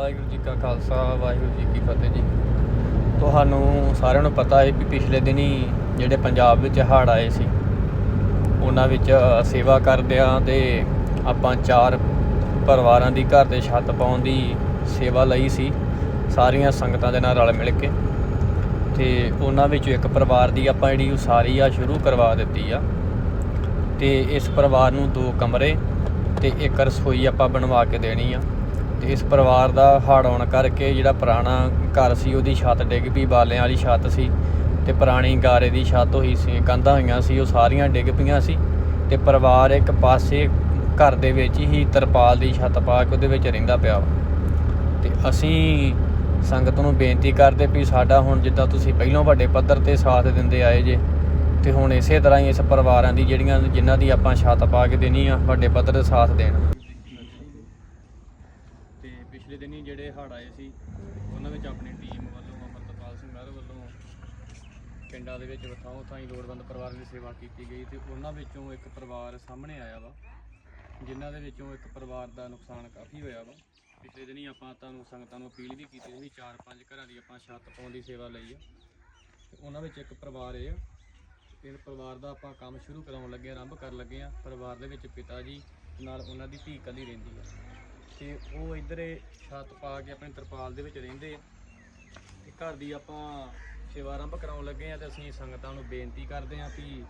ਵਾਹਿਗੁਰੂ ਜੀ ਕਾ ਖਾਲਸਾ, ਵਾਹਿਗੁਰੂ ਜੀ ਕੀ ਫਤਿਹ ਜੀ। ਤੁਹਾਨੂੰ ਸਾਰਿਆਂ ਨੂੰ ਪਤਾ ਹੈ ਵੀ ਪਿਛਲੇ ਦਿਨੀ ਜਿਹੜੇ ਪੰਜਾਬ ਵਿੱਚ ਹੜ੍ਹ ਆਏ ਸੀ, ਉਹਨਾਂ ਵਿੱਚ ਸੇਵਾ ਕਰਦਿਆਂ ਤੇ ਆਪਾਂ ਚਾਰ ਪਰਿਵਾਰਾਂ ਦੀ ਘਰ ਦੇ ਛੱਤ ਪਾਉਣ ਦੀ ਸੇਵਾ ਲਈ ਸੀ, ਸਾਰੀਆਂ ਸੰਗਤਾਂ ਦੇ ਨਾਲ ਰਲ ਮਿਲ ਕੇ। ਤੇ ਉਹਨਾਂ ਵਿੱਚੋਂ ਇੱਕ ਪਰਿਵਾਰ ਦੀ ਆਪਾਂ ਜਿਹੜੀ ਉਸਾਰੀ ਆ ਸ਼ੁਰੂ ਕਰਵਾ ਦਿੱਤੀ ਆ। ਤੇ ਇਸ ਪਰਿਵਾਰ ਨੂੰ ਦੋ ਕਮਰੇ ਤੇ ਇੱਕ ਰਸੋਈ ਆਪਾਂ ਬਣਵਾ ਕੇ ਦੇਣੀ ਆ। ਤੇ ਇਸ ਪਰਿਵਾਰ ਦਾ ਹੜ੍ਹ ਆਉਣ ਕਰਕੇ ਜਿਹੜਾ ਪੁਰਾਣਾ ਘਰ ਸੀ, ਉਹਦੀ ਛੱਤ ਡਿੱਗ ਪਈ, ਬਾਲਿਆਂ ਵਾਲੀ ਛੱਤ ਸੀ ਤੇ ਪੁਰਾਣੀ ਗਾਰੇ ਦੀ ਛੱਤ ਹੋਈ ਸੀ, ਕੰਧਾਂ ਹੋਈਆਂ ਸੀ, ਉਹ ਸਾਰੀਆਂ ਡਿੱਗ ਪਈਆਂ ਸੀ ਤੇ ਪਰਿਵਾਰ ਇੱਕ ਪਾਸੇ ਘਰ ਦੇ ਵਿੱਚ ਹੀ ਤਰਪਾਲ ਦੀ ਛੱਤ ਪਾ ਕੇ ਉਹਦੇ ਵਿੱਚ ਰਹਿੰਦਾ ਪਿਆ ਵਾ। ਤੇ ਅਸੀਂ ਸੰਗਤ ਨੂੰ ਬੇਨਤੀ ਕਰਦੇ ਵੀ ਸਾਡਾ ਹੁਣ ਜਿੱਦਾਂ ਤੁਸੀਂ ਪਹਿਲਾਂ ਵੱਡੇ ਪੱਧਰ ਤੇ ਸਾਥ ਦਿੰਦੇ ਆਏ ਜੇ ਤੇ ਹੁਣ ਇਸੇ ਤਰ੍ਹਾਂ ਹੀ ਇਸ ਪਰਿਵਾਰਾਂ ਦੀ ਜਿਹੜੀਆਂ, ਜਿਨ੍ਹਾਂ ਦੀ ਆਪਾਂ ਛੱਤ ਪਾ ਕੇ ਦੇਣੀ ਆ, ਵੱਡੇ ਪੱਧਰ ਤੇ ਸਾਥ ਦੇਣ ਤੇ ਪਿਛਲੇ ਦਿਨੀ ਜਿਹੜੇ ਹੜ੍ਹ ਆਏ ਸੀ, ਉਹਨਾਂ ਵਿੱਚ ਆਪਣੀ ਟੀਮ ਵੱਲੋਂ ਅਮਰਤਪਾਲ ਸਿੰਘ ਮਹਿਰ ਵੱਲੋਂ ਪਿੰਡਾਂ ਦੇ ਵਿੱਚ ਬਥੋਂ ਥਾਂ ਹੀ ਲੋੜਵੰਦ ਪਰਿਵਾਰ ਦੀ ਸੇਵਾ ਕੀਤੀ ਗਈ ਤੇ ਉਹਨਾਂ ਵਿੱਚੋਂ ਇੱਕ ਪਰਿਵਾਰ ਸਾਹਮਣੇ ਆਇਆ ਵਾ, ਜਿਨ੍ਹਾਂ ਦੇ ਵਿੱਚੋਂ ਇੱਕ ਪਰਿਵਾਰ ਦਾ ਨੁਕਸਾਨ ਕਾਫੀ ਹੋਇਆ ਵਾ। ਪਿਛਲੇ ਦਿਨੀ ਆਪਾਂ ਤੁਹਾਨੂੰ ਸੰਗਤਾਂ ਨੂੰ ਅਪੀਲ ਵੀ ਕੀਤੀ ਸੀ ਚਾਰ ਪੰਜ ਘਰਾਂ ਦੀ ਆਪਾਂ ਛੱਤ ਪਾਉਣ ਦੀ ਸੇਵਾ ਲਈ ਆ। ਤੇ ਉਹਨਾਂ ਵਿੱਚ ਇੱਕ ਪਰਿਵਾਰ ਇਹ ਆ ਇਹ ਪਰਿਵਾਰ ਦਾ ਆਪਾਂ ਕੰਮ ਸ਼ੁਰੂ ਕਰਾਉਣ ਲੱਗੇ ਆ, ਆਰੰਭ ਕਰਨ ਲੱਗੇ ਆ। ਪਰਿਵਾਰ ਦੇ ਵਿੱਚ ਪਿਤਾ ਜੀ ਨਾਲ ਉਹਨਾਂ ਦੀ ਧੀ ਇਕੱਲੀ ਰਹਿੰਦੀ ਆ। ਤੇ ਉਹ ਇੱਧਰ ਛੱਤ ਪਾ ਕੇ ਆਪਣੇ ਤਰਪਾਲ ਦੇ ਵਿੱਚ ਰਹਿੰਦੇ ਆ। ਤੇ ਘਰ ਦੀ ਆਪਾਂ ਸੇਵਾ ਆਰੰਭ ਕਰਾਉਣ ਲੱਗੇ ਆ ਤੇ ਅਸੀਂ ਸੰਗਤਾਂ ਨੂੰ ਬੇਨਤੀ ਕਰਦੇ ਆ ਵੀ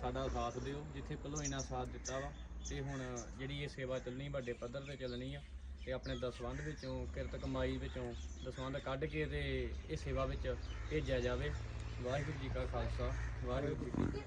ਸਾਡਾ ਸਾਥ ਦਿਓ, ਜਿੱਥੇ ਪਹਿਲੋਂ ਇਹਨਾਂ ਸਾਥ ਦਿੱਤਾ ਵਾ। ਤੇ ਹੁਣ ਜਿਹੜੀ ਇਹ ਸੇਵਾ ਚੱਲਣੀ, ਵੱਡੇ ਪੱਧਰ ਤੇ ਚੱਲਣੀ ਆ ਤੇ ਆਪਣੇ ਦਸਵੰਧ ਵਿੱਚੋਂ, ਕਿਰਤ ਕਮਾਈ ਵਿੱਚੋਂ ਦਸਵੰਧ ਕੱਢ ਕੇ ਤੇ ਇਹ ਸੇਵਾ ਵਿੱਚ ਭੇਜਿਆ ਜਾਵੇ। ਵਾਹਿਗੁਰੂ ਜੀ ਕਾ ਖਾਲਸਾ, ਵਾਹਿਗੁਰੂ ਜੀ ਕੀ